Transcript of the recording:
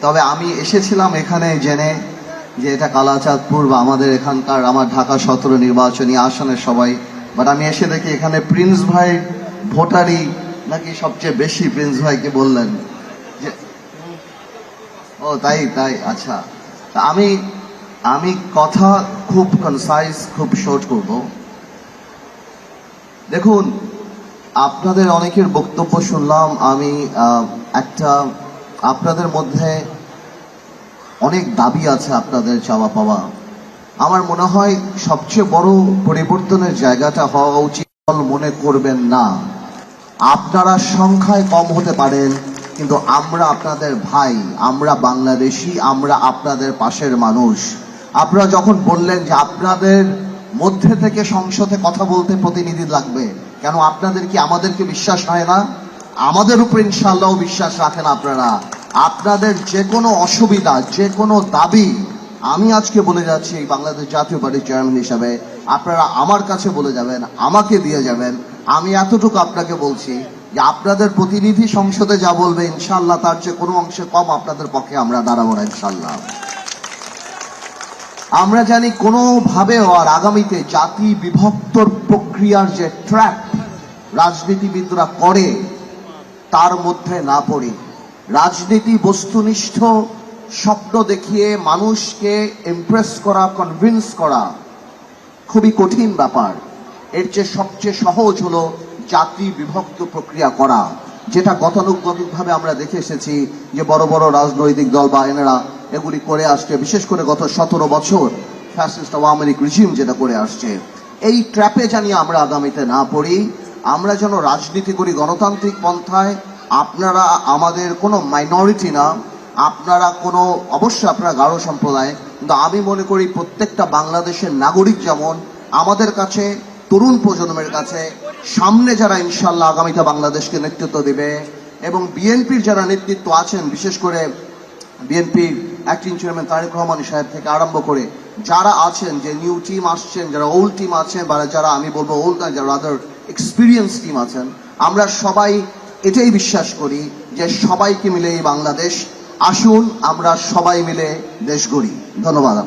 তবে আমি এসেছিলাম এখানে জেনে যে এটা কালাচাঁদপুর বা আমাদের এখানকার আমার ঢাকা সতেরো নির্বাচনী আসনের সবাই। বাট আমি এসে দেখি এখানে প্রিন্স ভাই ভোটারই নাকি সবচেয়ে বেশি প্রিন্স ভাইকে বললেন। যে ও, তাই তাই আচ্ছা। আমি আমি কথা খুব কনসাইজ খুব শর্ট করব। দেখুন, আপনাদের অনেকের বক্তব্য শুনলাম, আমি একটা আপনাদের মধ্যে অনেক দাবি আছে আপনাদের চাওয়া পাওয়া। আমার মনে হয় সবচেয়ে বড় পরিবর্তনের জায়গাটা হওয়া উচিত। মনে করবেন না। আপনারা সংখ্যায় কম হতে পারেন, কিন্তু আমরা আপনাদের ভাই, আমরা বাংলাদেশি, আমরা আপনাদের পাশের মানুষ। আপনারা যখন বললেন যে আপনাদের মধ্যে থেকে সংসদে কথা বলতে প্রতিনিধি লাগবে, কেন আপনাদের কি আমাদেরকে বিশ্বাস হয় না? আমাদের উপর ইনশাল্লাহ বিশ্বাস রাখেন আপনারা। আপনাদের যে কোনো অসুবিধা যে কোনো দাবি, আমি আজকে বলে যাচ্ছি বাংলাদেশ জাতীয় পার্টির চেয়ারম্যান হিসাবে, আপনারা আমার কাছে বলে যাবেন, আমাকে দিয়ে যাবেন। আমি এতটুকু আপনাকে বলছি যে আপনাদের প্রতিনিধি সংসদে যা বলবে ইনশাল্লাহ তার চেয়ে কোনো অংশে কম আপনাদের পক্ষে আমরা দাঁড়াবো না ইনশাল্লাহ আমরা জানি কোনোভাবেও আর আগামীতে জাতি বিভক্তর প্রক্রিয়ার যে ট্র্যাক রাজনীতিবিদরা করে তার মধ্যে না পড়ি। রাজনীতি বস্তুনিষ্ঠ, স্বপ্ন দেখিয়ে মানুষকে ইমপ্রেস করা কনভিন্স করা খুবই কঠিন ব্যাপার। এর চেয়ে সবচেয়ে সহজ হলো জাতি বিভক্ত প্রক্রিয়া করা, যেটা গতানুগতিকভাবে আমরা দেখে এসেছি যে বড় বড় রাজনৈতিক দল বা এনারা এগুলি করে আসছে, বিশেষ করে গত সতেরো বছর ফ্যাসিস্ট আওয়ামী লীগ রিজিম যেটা করে আসছে। এই ট্র্যাপে জানি আমরা আগামীতে না পড়ি। আমরা যেন রাজনীতি করি গণতান্ত্রিক পন্থায়, আপনারা আমাদের কোনো মাইনরিটি না, আপনারা কোনো, অবশ্যই আপনারা গাঢ় সম্প্রদায়, কিন্তু আমি মনে করি প্রত্যেকটা বাংলাদেশের নাগরিক যেমন, আমাদের কাছে, তরুণ প্রজন্মের কাছে, সামনে যারা ইনশাল্লাহ আগামীতে বাংলাদেশকে নেতৃত্ব দেবে, এবং বিএনপির যারা নেতৃত্ব আছেন, বিশেষ করে বিএনপির অ্যাক্টিং চেয়ারম্যান তারেক রহমান সাহেব থেকে আরম্ভ করে, যারা আছেন, যে নিউ টিম আসছেন, যারা ওল্ড টিম আছেন, বা যারা, আমি বলব ওল্ড যারা আদার এক্সপিরিয়েন্স টিম আছেন। আমরা সবাই এটাই বিশ্বাস করি যে সবাইকে মিলে এই বাংলাদেশ। আসুন, আমরা সবাই মিলে দেশ গড়ি। ধন্যবাদ।